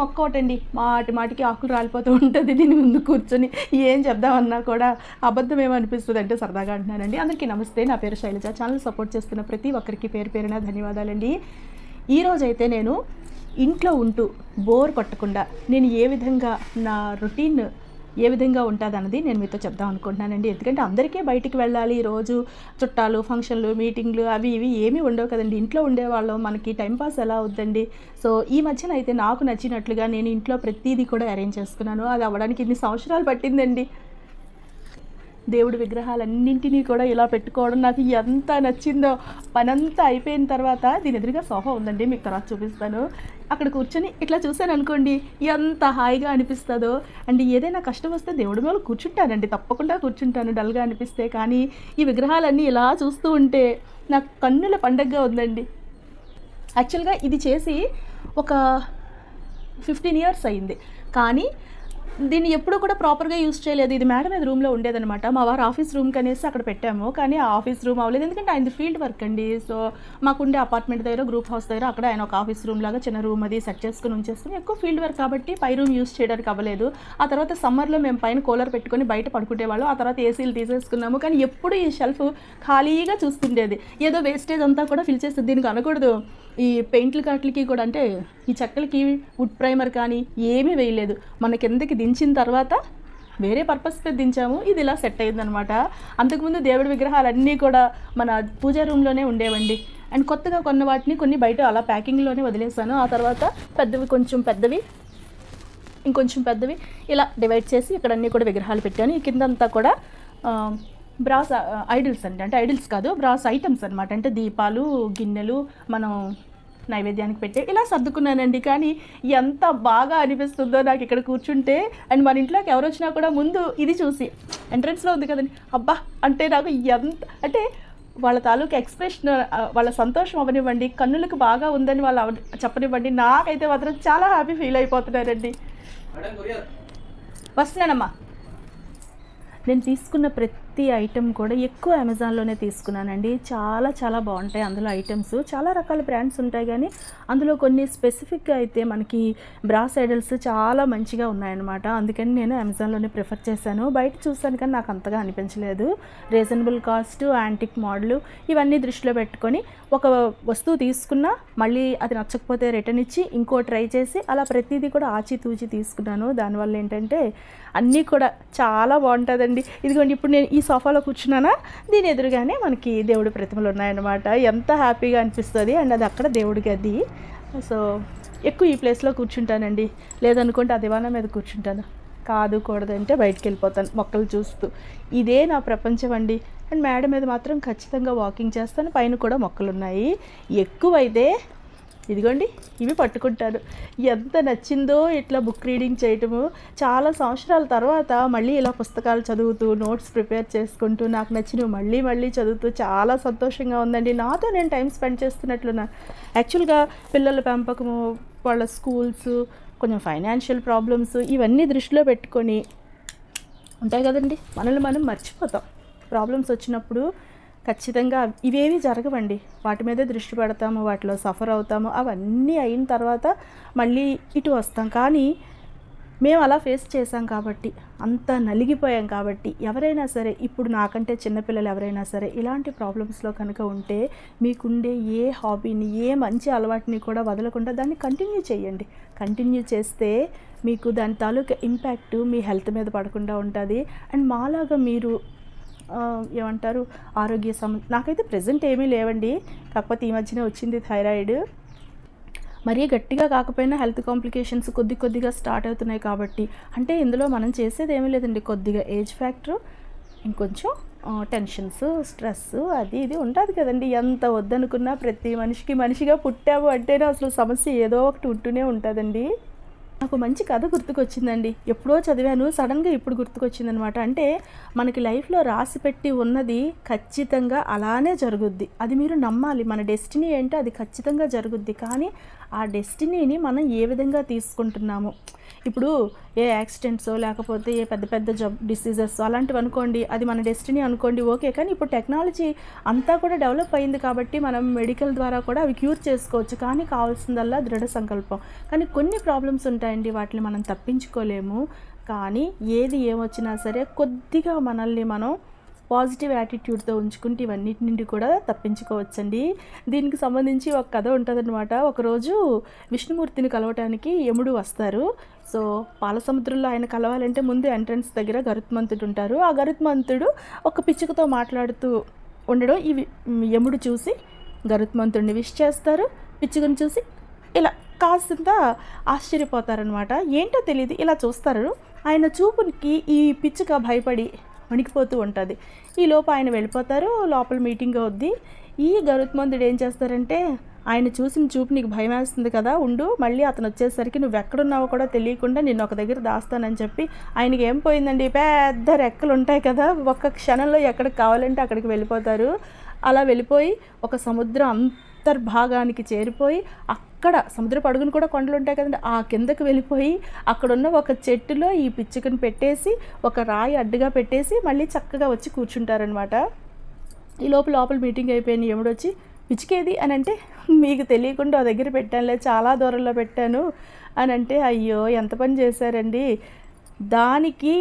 మొక్క ఒకటండి మాటి మాటికి ఆకులు రాలిపోతూ ఉంటుంది. దీని ముందు కూర్చొని ఏం చెప్దామన్నా కూడా అబద్ధం ఏమనిపిస్తుంది అంటే సరదాగా అంటున్నానండి. అందరికీ నమస్తే. నా పేరు శైలజ. ఛానల్ సపోర్ట్ చేస్తున్న ప్రతి ఒక్కరికి పేరు పేరున ధన్యవాదాలండి. ఈరోజైతే నేను ఇంట్లో ఉంటూ బోర్ కొట్టకుండా నేను ఏ విధంగా నా రొటీన్ ఏ విధంగా ఉంటుంది అన్నది నేను మీతో చెప్దాం అనుకుంటున్నానండి. ఎందుకంటే అందరికీ బయటికి వెళ్ళాలి రోజు చుట్టాలు ఫంక్షన్లు మీటింగ్లు అవి ఇవి ఏమీ ఉండవు కదండి. ఇంట్లో ఉండేవాళ్ళం మనకి టైంపాస్ ఎలా అవుద్దండి? సో ఈ మధ్యన అయితే నాకు నచ్చినట్లుగా నేను ఇంట్లో ప్రతిదీ కూడా అరేంజ్ చేసుకున్నాను. అది అవ్వడానికి ఇన్ని సంవత్సరాలు పట్టిందండి. దేవుడి విగ్రహాలన్నింటినీ కూడా ఇలా పెట్టుకోవడం నాకు ఎంత నచ్చిందో. పనంతా అయిపోయిన తర్వాత దీని ఎదురుగా సోఫా ఉందండి మీకు తర్వాత చూపిస్తాను. అక్కడ కూర్చొని ఇట్లా చూశాను అనుకోండి ఎంత హాయిగా అనిపిస్తుందో. అండ్ ఏదైనా కష్టం వస్తే దేవుడి మీద కూర్చుంటానండి తప్పకుండా కూర్చుంటాను డల్గా అనిపిస్తే. కానీ ఈ విగ్రహాలన్నీ ఇలా చూస్తూ ఉంటే నాకు కన్నుల పండగగా ఉందండి. యాక్చువల్గా ఇది చేసి ఒక ఫిఫ్టీన్ ఇయర్స్ అయింది. కానీ దీన్ని ఎప్పుడు కూడా ప్రాపర్గా యూస్ చేయలేదు. ఇది మేడం మీద రూమ్లో ఉండేదనమాట మా వారు ఆఫీస్ రూమ్కి అనేసి అక్కడ పెట్టాము. కానీ ఆఫీస్ రూమ్ అవ్వలేదు. ఎందుకంటే ఆయన ఫీల్డ్ వర్క్ అండి. సో మాకుండే అపార్ట్మెంట్ దగ్గర గ్రూప్ హౌస్ దగ్గర అక్కడ ఆయన ఒక ఆఫీస్ రూమ్ లాగా చిన్న రూమ్ అది సెట్ చేసుకుని ఉంచేస్తాం ఎక్కువ ఫీల్డ్ వర్క్ కాబట్టి పై రూమ్ యూస్ చేయడానికి అవ్వలేదు. ఆ తర్వాత సమ్మర్లో మేము పైన కూలర్ పెట్టుకొని బయట పడుకునేవాళ్ళం ఆ తర్వాత ఏసీలు తీసేసుకున్నాము. కానీ ఎప్పుడు ఈ షెల్ఫ్ ఖాళీగా చూస్తుండేది ఏదో వేస్టేజ్ అంతా కూడా ఫిల్ చేస్తుంది దీనికి అనకూడదు. ఈ పెయింట్లు కాట్లకి కూడా అంటే ఈ చెక్కలకి వుడ్ ప్రైమర్ కానీ ఏమీ వేయలేదు. మన కిందకి దించిన తర్వాత వేరే పర్పస్ మీద దించాము. ఇది ఇలా సెట్ అయిందనమాట అంతకుముందు దేవుడి విగ్రహాలన్నీ కూడా మన పూజా రూమ్లోనే ఉండేవండి. అండ్ కొత్తగా కొన్న వాటిని కొన్ని బయట అలా ప్యాకింగ్లోనే వదిలేసాను. ఆ తర్వాత పెద్దవి కొంచెం పెద్దవి ఇంకొంచెం పెద్దవి ఇలా డివైడ్ చేసి ఇక్కడ అన్నీ కూడా విగ్రహాలు పెట్టాను. ఈ కిందంతా కూడా బ్రాస్ ఐడిల్స్ అండి. అంటే ఐడిల్స్ కాదు బ్రాస్ ఐటమ్స్ అనమాట అంటే దీపాలు గిన్నెలు మనం నైవేద్యానికి పెట్టే. ఇలా సర్దుకున్నానండి. కానీ ఎంత బాగా అనిపిస్తుందో నాకు ఇక్కడ కూర్చుంటే అండ్ మన ఇంట్లోకి ఎవరు వచ్చినా కూడా ముందు ఇది చూసి ఎంట్రన్స్లో ఉంది కదండి. అబ్బా! అంటే నాకు ఎంత అంటే వాళ్ళ తాలూకు ఎక్స్ప్రెషన్ వాళ్ళ సంతోషం అవనివ్వండి. కన్నులకు బాగా ఉందని వాళ్ళు చెప్పనివ్వండి. నాకైతే మాత్రం చాలా హ్యాపీ ఫీల్ అయిపోతున్నారండి. వస్తున్నానమ్మా. నేను తీసుకున్న ప్రతి ఐటెం కూడా ఎక్కువ అమెజాన్లోనే తీసుకున్నానండి. చాలా చాలా బాగుంటాయి అందులో ఐటమ్స్ చాలా రకాల బ్రాండ్స్ ఉంటాయి కానీ అందులో కొన్ని స్పెసిఫిక్గా అయితే మనకి బ్రాస్ ఐడల్స్ చాలా మంచిగా ఉన్నాయన్నమాట. అందుకని నేను అమెజాన్లోనే ప్రిఫర్ చేశాను. బయట చూసాను కానీ నాకు అంతగా అనిపించలేదు. రీజనబుల్ కాస్ట్ యాంటిక్ మోడల్ ఇవన్నీ దృష్టిలో పెట్టుకొని ఒక వస్తువు తీసుకున్నా మళ్ళీ అది నచ్చకపోతే రిటర్న్ ఇచ్చి ఇంకో ట్రై చేసి అలా ప్రతిదీ కూడా ఆచితూచి తీసుకున్నాను. దానివల్ల ఏంటంటే అన్నీ కూడా చాలా బాగుంటుందండి. ఇదిగోండి ఇప్పుడు నేను ఈ సోఫాలో కూర్చున్నానా? దీని ఎదురుగానే మనకి దేవుడి ప్రతిమలు ఉన్నాయన్నమాట. ఎంత హ్యాపీగా అనిపిస్తుంది. అండ్ అది అక్కడ దేవుడి గది. సో ఎక్కువ ఈ ప్లేస్లో కూర్చుంటానండి. లేదనుకుంటే ఆ దివానా మీద కూర్చుంటాను. కాదు కూడదంటే బయటికి వెళ్ళిపోతాను మొక్కలు చూస్తూ. ఇదే నా ప్రపంచం అండి. అండ్ మేడ మీద మాత్రం ఖచ్చితంగా వాకింగ్ చేస్తాను పైన కూడా మొక్కలు ఉన్నాయి ఎక్కువైతే ఇదిగోండి ఇవి పట్టుకుంటాను ఎంత నచ్చిందో ఇట్లా బుక్ రీడింగ్ చేయటము. చాలా సంవత్సరాల తర్వాత మళ్ళీ ఇలా పుస్తకాలు చదువుతూ నోట్స్ ప్రిపేర్ చేసుకుంటూ నాకు నచ్చినవి మళ్ళీ మళ్ళీ చదువుతూ చాలా సంతోషంగా ఉందండి. నాతో నేను టైం స్పెండ్ చేస్తున్నట్లున్నా. యాక్చువల్గా పిల్లల పెంపకము వాళ్ళ స్కూల్స్ కొంచెం ఫైనాన్షియల్ ప్రాబ్లమ్స్ ఇవన్నీ దృష్టిలో పెట్టుకొని ఉంటాయి కదండి. మనల్ని మనం మర్చిపోతాం. ప్రాబ్లమ్స్ వచ్చినప్పుడు ఖచ్చితంగా ఇవేవి జరగవండి. వాటి మీదే దృష్టి పెడతాము వాటిలో సఫర్ అవుతాము. అవన్నీ అయిన తర్వాత మళ్ళీ ఇటు వస్తాం. కానీ మేము అలా ఫేస్ చేసాం కాబట్టి అంత నలిగిపోయాం కాబట్టి ఎవరైనా సరే ఇప్పుడు నాకంటే చిన్నపిల్లలు ఎవరైనా సరే ఇలాంటి ప్రాబ్లమ్స్లో కనుక ఉంటే మీకుండే ఏ హాబీని ఏ మంచి అలవాటుని కూడా వదలకుండా దాన్ని కంటిన్యూ చేయండి. కంటిన్యూ చేస్తే మీకు దాని తాలూకా ఇంపాక్ట్ మీ హెల్త్ మీద పడకుండా ఉంటుంది. అండ్ మాలాగా మీరు ఏమంటారు ఆరోగ్య సమ నాకైతే ప్రజెంట్ ఏమీ లేవండి. కాకపోతే ఈ మధ్యనే వచ్చింది థైరాయిడ్. మరీ గట్టిగా కాకపోయినా హెల్త్ కాంప్లికేషన్స్ కొద్ది కొద్దిగా స్టార్ట్ అవుతున్నాయి కాబట్టి. అంటే ఇందులో మనం చేసేది ఏమీ లేదండి. కొద్దిగా ఏజ్ ఫ్యాక్టర్ ఇంకొంచెం టెన్షన్స్ స్ట్రెస్ అది ఇది ఉంటుంది కదండి. ఎంత వద్దనుకున్నా ప్రతి మనిషికి మనిషిగా పుట్టాము అంటేనే అసలు సమస్య ఏదో ఒకటి ఉంటూనే ఉంటుందండి. నాకు మంచి కథ గుర్తుకొచ్చిందండి. ఎప్పుడో చదివాను సడన్గా ఇప్పుడు గుర్తుకొచ్చిందనమాట. అంటే మనకి లైఫ్లో రాసి పెట్టి ఉన్నది ఖచ్చితంగా అలానే జరుగుద్ది. అది మీరు నమ్మాలి. మన డెస్టినీ ఏంటో అది ఖచ్చితంగా జరుగుద్ది. కానీ ఆ డెస్టినీని మనం ఏ విధంగా తీసుకుంటున్నాము? ఇప్పుడు ఏ యాక్సిడెంట్స్ లేకపోతే ఏ పెద్ద పెద్ద జబ్ డిసీజెస్ అలాంటివి అనుకోండి అది మన డెస్టినీ అనుకోండి ఓకే. కానీ ఇప్పుడు టెక్నాలజీ అంతా కూడా డెవలప్ అయింది కాబట్టి మనం మెడికల్ ద్వారా కూడా అవి క్యూర్ చేసుకోవచ్చు. కానీ కావాల్సిందల్లా దృఢ సంకల్పం. కానీ కొన్ని ప్రాబ్లమ్స్ ఉంటాయి ఉంటాయండి వాటిని మనం తప్పించుకోలేము. కానీ ఏది ఏమొచ్చినా సరే కొద్దిగా మనల్ని మనం పాజిటివ్ యాటిట్యూడ్తో ఉంచుకుంటే ఇవన్నిటి నుండి కూడా తప్పించుకోవచ్చండి. దీనికి సంబంధించి ఒక కథ ఉంటుందన్నమాట. ఒకరోజు విష్ణుమూర్తిని కలవటానికి యముడు వస్తారు. సో పాలసముద్రంలో ఆయన కలవాలంటే ముందు ఎంట్రన్స్ దగ్గర గరుత్మంతుడు ఉంటారు. ఆ గరుత్మంతుడు ఒక పిచ్చుకతో మాట్లాడుతూ ఉండడం ఇవి యముడు చూసి గరుత్మంతుడిని విష్ చేస్తారు. పిచ్చుకను చూసి ఇలా కాసింత ఆశ్చర్యపోతారనమాట ఏంటో తెలియదు ఇలా చూస్తారు. ఆయన చూపుకి ఈ పిచ్చుక భయపడి వణికిపోతూ ఉంటుంది. ఈ లోపు ఆయన వెళ్ళిపోతారు లోపల మీటింగ్ అవుద్ది. ఈ గరుత్మంతుడు ఏం చేస్తారంటే ఆయన చూసిన చూపు నీకు భయం వేస్తుంది కదా ఉండు మళ్ళీ అతను వచ్చేసరికి నువ్వు ఎక్కడున్నావో కూడా తెలియకుండా నిన్ను ఒక దగ్గర దాస్తానని చెప్పి ఆయనకి ఏం పోయిందండి? పెద్ద రెక్కలు ఉంటాయి కదా ఒక్క క్షణంలో ఎక్కడికి కావాలంటే అక్కడికి వెళ్ళిపోతారు. అలా వెళ్ళిపోయి ఒక సముద్రం అంతర్భాగానికి చేరిపోయి అక్కడ సముద్రపు అడుగును కూడా కొండలు ఉంటాయి కదండి. ఆ కిందకు వెళ్ళిపోయి అక్కడున్న ఒక చెట్టులో ఈ పిచ్చుకని పెట్టేసి ఒక రాయి అడ్డుగా పెట్టేసి మళ్ళీ చక్కగా వచ్చి కూర్చుంటారనమాట ఈ లోపల లోపల మీటింగ్ అయిపోయింది ఎముడొచ్చి పిచ్చికేది? అని అంటే మీకు తెలియకుండా ఆ దగ్గర పెట్టానులే చాలా దూరంలో పెట్టాను. అని అంటే అయ్యో ఎంత పని చేశారండి. దానికి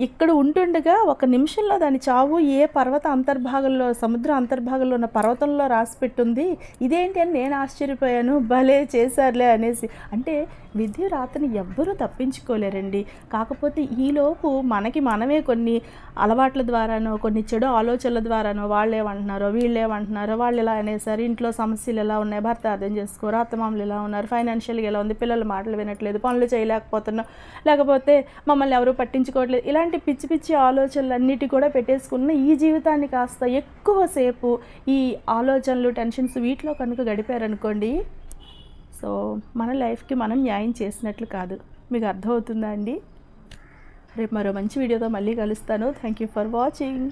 ఇక్కడ ఉంటుండగా ఒక నిమిషంలో దాని చావు ఏ పర్వత అంతర్భాగంలో సముద్ర అంతర్భాగంలో ఉన్న పర్వతంలో రాసి పెట్టుంది. ఇదేంటి అని నేను ఆశ్చర్యపోయాను. భలే చేశారులే అనేసి. అంటే విధి రాతని ఎవ్వరూ తప్పించుకోలేరండి. కాకపోతే ఈలోపు మనకి మనమే కొన్ని అలవాట్ల ద్వారానో కొన్ని చెడు ఆలోచనల ద్వారానో వాళ్ళు ఏమంటున్నారో వీళ్ళు ఏమంటున్నారో వాళ్ళు ఇలా అనేసారు ఇంట్లో సమస్యలు ఎలా ఉన్నాయి భర్త అర్థం చేసుకోరు అత్తమామలు ఎలా ఉన్నారు ఫైనాన్షియల్గా ఎలా ఉంది పిల్లల మాటలు వినట్లేదు పనులు చేయలేకపోతున్నాం లేకపోతే మమ్మల్ని ఎవరు పట్టించుకోవట్లేదు. ఇలాంటి ఇలాంటి పిచ్చి పిచ్చి ఆలోచనలన్నిటి కూడా పెట్టేసుకున్న ఈ జీవితాన్ని కాస్త ఎక్కువసేపు ఈ ఆలోచనలు టెన్షన్స్ వీటిలో కనుక గడిపారనుకోండి సో మన లైఫ్కి మనం న్యాయం చేసినట్లు కాదు. మీకు అర్థమవుతుందా అండి? రేపు మరో మంచి వీడియోతో మళ్ళీ కలుస్తాను. Thank you for watching